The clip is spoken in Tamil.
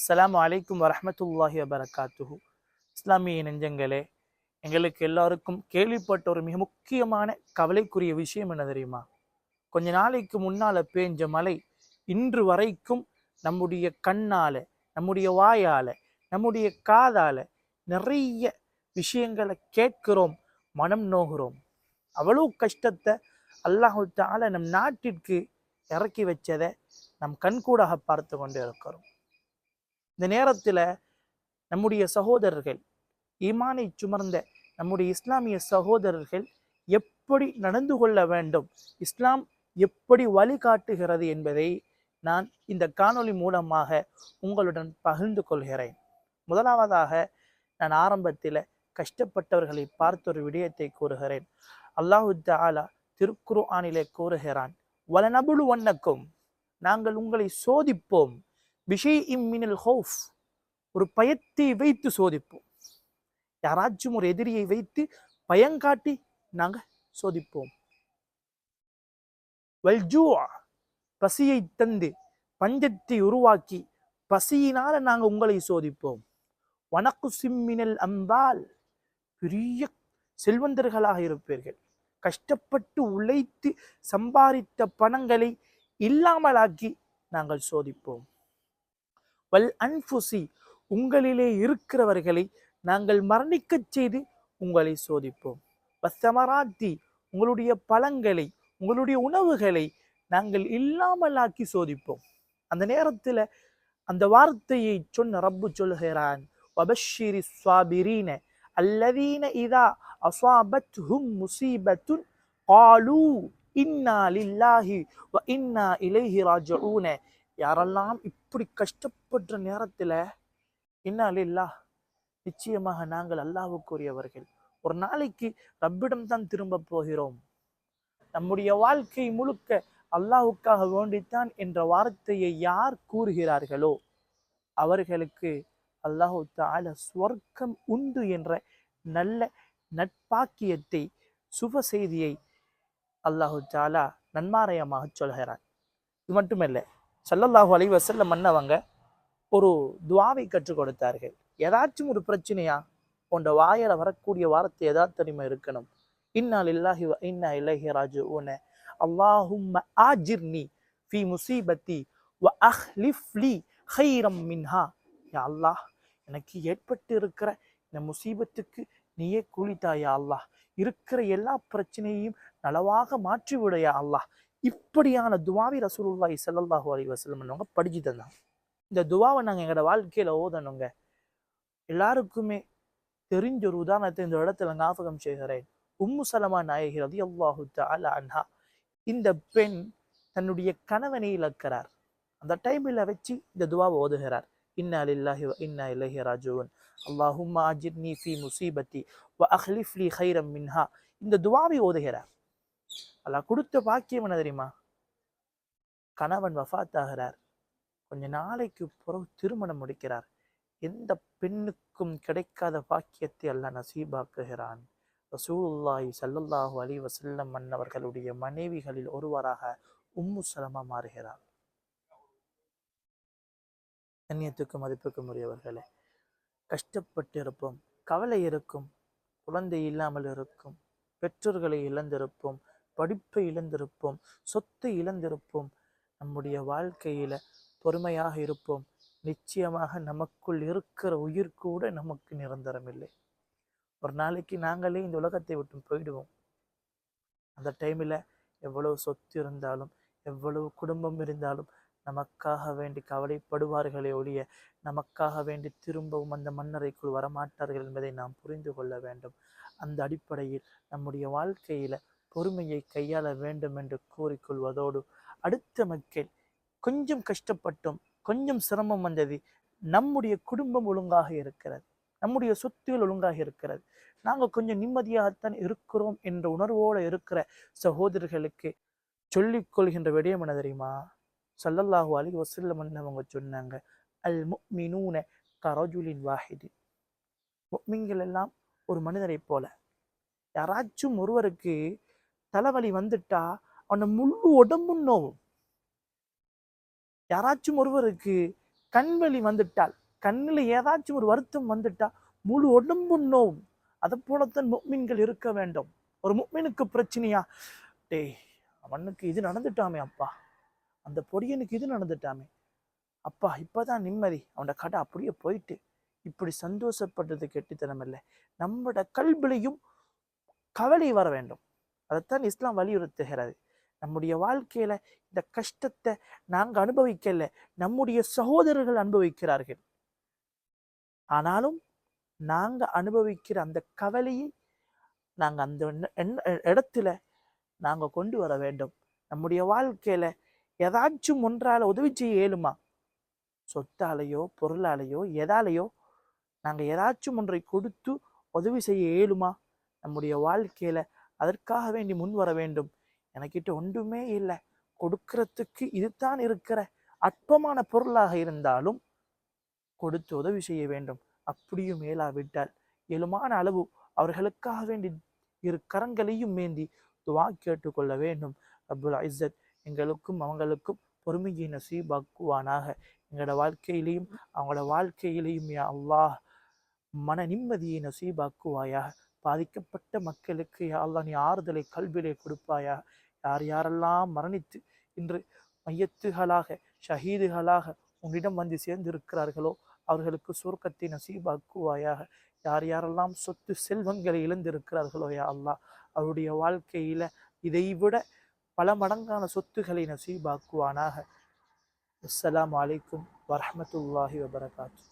அஸ்லாம் அலைக்கும் வரமத்துல்லாஹி வபரகாத்துஹு. இஸ்லாமிய நெஞ்சங்களே எங்களுக்கு எல்லாருக்கும் கேள்விப்பட்ட ஒரு மிக முக்கியமான கவலைக்குரிய விஷயம் என்ன தெரியுமா? கொஞ்ச நாளைக்கு முன்னால் பேஞ்ச மழை இன்று வரைக்கும் நம்முடைய கண்ணால் நம்முடைய வாயால் நம்முடைய காதால் நிறைய விஷயங்களை கேட்கிறோம் மனம் நோகிறோம். அவ்வளோ கஷ்டத்தை அல்லாஹு தால நம் நாட்டிற்கு இறக்கி வச்சதை நம் கண்கூடாக பார்த்து கொண்டு இருக்கிறோம். இந்த நேரத்தில் நம்முடைய சகோதரர்கள் ஈமானை சுமர்ந்த நம்முடைய இஸ்லாமிய சகோதரர்கள் எப்படி நடந்து கொள்ள வேண்டும் இஸ்லாம் எப்படி வழிகாட்டுகிறது என்பதை நான் இந்த காணொளி மூலமாக உங்களுடன் பகிர்ந்து கொள்கிறேன். முதலாவதாக நான் ஆரம்பத்தில் கஷ்டப்பட்டவர்களை பார்த்த ஒரு விடயத்தை கூறுகிறேன். அல்லாஹு தாலா திருக்குரு ஆணிலே கூறுகிறான் வலனபுழு வண்ணக்கும் நாங்கள் உங்களை சோதிப்போம். விஷய் இம்மினல் ஹோஃப் ஒரு பயத்தை வைத்து சோதிப்போம். யாராச்சும் ஒரு எதிரியை வைத்து பயங்காட்டி நாங்கள் சோதிப்போம். வல்ஜூவா பசியை தந்து பஞ்சத்தை உருவாக்கி பசியினால நாங்கள் உங்களை சோதிப்போம். வனக்கு சிம்மினல் அம்பால் பெரிய செல்வந்தர்களாக இருப்பீர்கள். கஷ்டப்பட்டு உழைத்து சம்பாதித்த பணங்களை இல்லாமலாக்கி நாங்கள் சோதிப்போம். வல் அன்புசி உங்களிலே இருக்கிறவர்களை நாங்கள் மரணிக்கச் செய்து உங்களை சோதிப்போம். வசமராத்தி உங்களுடைய பழங்களை உங்களுடைய உணவுகளை நாங்கள் இல்லாமலாக்கி சோதிப்போம். அந்த நேரத்தில் அந்த வார்த்தையை சொன்ன ரப்பு சொல்கிறான் வபஷிரி சுவாபிரீன அல்லதீன இதா அஸ்வாபத்ஹும் முசீபத்துன் காலூ இன்னா லில்லாஹி வ இன்னா இலைஹி ராஜூன யாரெல்லாம் இப்படி கஷ்டப்படுற நேரத்தில் இன்னா இல்லா நிச்சயமாக நாங்கள் அல்லாவுக்குரியவர்கள் ஒரு நாளைக்கு ரப்பிடம் தான் திரும்ப போகிறோம். நம்முடைய வாழ்க்கை முழுக்க அல்லாவுக்காக வேண்டித்தான் என்ற வார்த்தையை யார் கூறுகிறார்களோ அவர்களுக்கு அல்லாஹு தால ஸ்வர்க்கம் உண்டு என்ற நல்ல நட்பாக்கியத்தை சுப செய்தியை அல்லாஹு தாலா நன்மாரயமாக சொல்கிறார் இது மட்டுமல்ல சல்லல்லாஹு அலி வஸல்லம் மன்னவங்க ஒரு துவாவை கற்றுக் கொடுத்தார்கள். ஏதாச்சும் ஒரு பிரச்சனையா உண்ட வாயில வரக்கூடிய வார்த்தை ஏதாவது தெரியுமா இருக்கணும். இன்னா இல்லாஹி இன்னா இல்லஹி ராஜு உன அல்லாஹும் ஆஜிர்னி ஃபி முசீபத்தி வ அஹ்லிஃப் ஹைரம் மின்ஹா யா அல்லாஹ் எனக்கு ஏற்பட்டு இருக்கிற இந்த முசீபத்துக்கு நீயே கூலித்தாயா அல்லாஹ். இருக்கிற எல்லா பிரச்சனையையும் நலவாக மாற்றி விடையா அல்லாஹ். இப்படியான துவாவி ரசூலுல்லாஹி ஸல்லல்லாஹு அலி வஸல்லம் அவங்க படிச்சு தந்தாங்க இந்த துவாவை நாங்கள் எங்களோட வாழ்க்கையில் ஓதணுங்க. எல்லாருக்குமே தெரிஞ்ச ஒரு உதாரணத்தை இந்த இடத்துல ஞாபகம் செய்கிறேன். உம்மு சலமா நாயகி ரதி அல்லாஹு தஆலா அன்ஹா. இந்த பெண் தன்னுடைய கணவனை இழக்கிறார். அந்த டைமில் வச்சு இந்த துவாவை ஓதுகிறார். இன்னா லில்லாஹி இன்னா இலைஹி ராஜுவன் அல்லாஹும் அஜிர்னி ஃபி முசீபத்தி வ அஹ்லிஃப்லி ஹைரம் மின்ஹா. இந்த துவாவை ஓதுகிறார். அல்லாஹ் கொடுத்த பாக்கியம் என்ன தெரியுமா? கணவன் வஃபாத் ஆகிறார் கொஞ்ச நாளைக்கு பிறகு திருமணம் முடிக்கிறார். எந்த பெண்ணுக்கும் கிடைக்காத பாக்கியத்தை அல்லாஹ் நசீபாக்குகிறான். ரசூலுல்லாஹி ஸல்லல்லாஹு அலி வசல்லம் மன்னவர்களுடைய மனைவிகளில் ஒருவராக உம்மு சலமா மாறுகிறார். கண்ணியத்துக்கும் மதிப்புக்கும் உரியவர்களே கஷ்டப்பட்டு இருப்போம் கவலை இருக்கும் குழந்தை இல்லாமல் இருக்கும் பெற்றோர்களை இழந்திருப்போம் படிப்பை இழந்திருப்போம் சொத்தை இழந்திருப்போம் நம்முடைய வாழ்க்கையில பொறுமையாக இருப்போம். நிச்சயமாக நமக்குள் இருக்கிற உயிர் கூட நமக்கு நிரந்தரம் இல்லை ஒரு நாளைக்கு நாங்களே இந்த உலகத்தை விட்டு போயிடுவோம். அந்த டைமில் எவ்வளவு சொத்து இருந்தாலும் எவ்வளவு குடும்பம் இருந்தாலும் நமக்காக வேண்டி கவலைப்படுவார்களே ஒழிய நமக்காக வேண்டி திரும்பவும் அந்த மன்னரைக்குள் வரமாட்டார்கள் என்பதை நாம் புரிந்து கொள்ள வேண்டும். அந்த அடிப்படையில் நம்முடைய வாழ்க்கையில பொறுமையை கையாள வேண்டும் என்று கூறிக்கொள்வதோடு அடுத்த மக்கள் கொஞ்சம் கஷ்டப்பட்டும் கொஞ்சம் சிரமம் வந்தது நம்முடைய குடும்பம் ஒழுங்காக இருக்கிறது நம்முடைய சொத்துகள் ஒழுங்காக இருக்கிறது. நாங்கள் கொஞ்சம் நிம்மதியாகத்தான் இருக்கிறோம் என்ற உணர்வோடு இருக்கிற சகோதரர்களுக்கு சொல்லிக் கொள்கின்ற விடயம் என்ன தெரியுமா? சல்லல்லாஹு அலி வசல்லம் அவங்க சொன்னாங்க அல் முக்மினூன கரஜுலின் வாஹிதி. முக்மிங்கள் எல்லாம் ஒரு மனிதரை போல. யாராச்சும் ஒருவருக்கு தலைவலி வந்துட்டா அவனை முழு உடம்பும் நோவும். யாராச்சும் ஒருவருக்கு கண்வலி வந்துட்டால் கண்ணில் ஏதாச்சும் ஒரு வருத்தம் வந்துட்டா முழு உடம்பு நோவும். அதை போலத்தான் முக்மீன்கள் இருக்க வேண்டும். ஒரு முக்மீனுக்கு பிரச்சனையா? டேய் அவனுக்கு இது நடந்துட்டாமே அப்பா. அந்த பொடியனுக்கு இது நடந்துட்டாமே. அப்பா இப்போதான் நிம்மதி. அவனோட கடை அப்படியே போயிட்டு இப்படி சந்தோஷப்படுறது கெட்டித்தனம் இல்லை நம்மளோட கல்விலையும் கவலை வர வேண்டும். அதைத்தான் இஸ்லாம் வலியுறுத்துகிறது. நம்முடைய வாழ்க்கையில இந்த கஷ்டத்தை நாங்கள் அனுபவிக்கல நம்முடைய சகோதரர்கள் அனுபவிக்கிறார்கள். ஆனாலும் நாங்கள் அனுபவிக்கிற அந்த கவலையை நாங்கள் அந்த இடத்துல நாங்கள் கொண்டு வர வேண்டும். நம்முடைய வாழ்க்கையில ஏதாச்சும் ஒன்றால் உதவி செய்ய இயலுமா? சொத்தாலேயோ பொருளாலேயோ எதாலேயோ நாங்கள் ஏதாச்சும் ஒன்றை கொடுத்து உதவி செய்ய இயலுமா? நம்முடைய வாழ்க்கையில அதற்காக வேண்டி முன் வர வேண்டும். எனக்கிட்ட ஒன்றுமே இல்லை. கொடுக்கறதுக்கு இதுதான் இருக்கிற அற்பமான பொருளாக இருந்தாலும் கொடுத்து உதவி செய்ய வேண்டும். அப்படியும் மேலாவிட்டால் இயலுமான அளவு அவர்களுக்காக வேண்டி இரு கரங்களையும் மேந்தி துவா கேட்டுக்கொள்ள வேண்டும். அப்துல் ஐசத் எங்களுக்கும் அவங்களுக்கும் பொறுமையை நசீபாக்குவானாக. எங்களோட வாழ்க்கையிலையும் அவங்களோட வாழ்க்கையிலையும் யா அல்லாஹ் மன நிம்மதியை நசீபாக்குவாயாக. பாதிக்கப்பட்ட மக்களுக்கு யாழ்லா நீ ஆறுதலை கல்விலே கொடுப்பாயா? யார் யாரெல்லாம் மரணித்து இன்று மையத்துகளாக ஷஹீதுகளாக உன்னிடம் வந்து சேர்ந்திருக்கிறார்களோ அவர்களுக்கு சுருக்கத்தை நசீபாக்குவாயாக. யார் யாரெல்லாம் சொத்து செல்வங்களை இழந்திருக்கிறார்களோ யா அல்லாஹ் அவருடைய வாழ்க்கையில இதைவிட பல மடங்கான சொத்துக்களை நசீபாக்குவானாக. அஸ்லாம் வலைக்கும் வரமத்துல்லாஹி வபரகாத்து.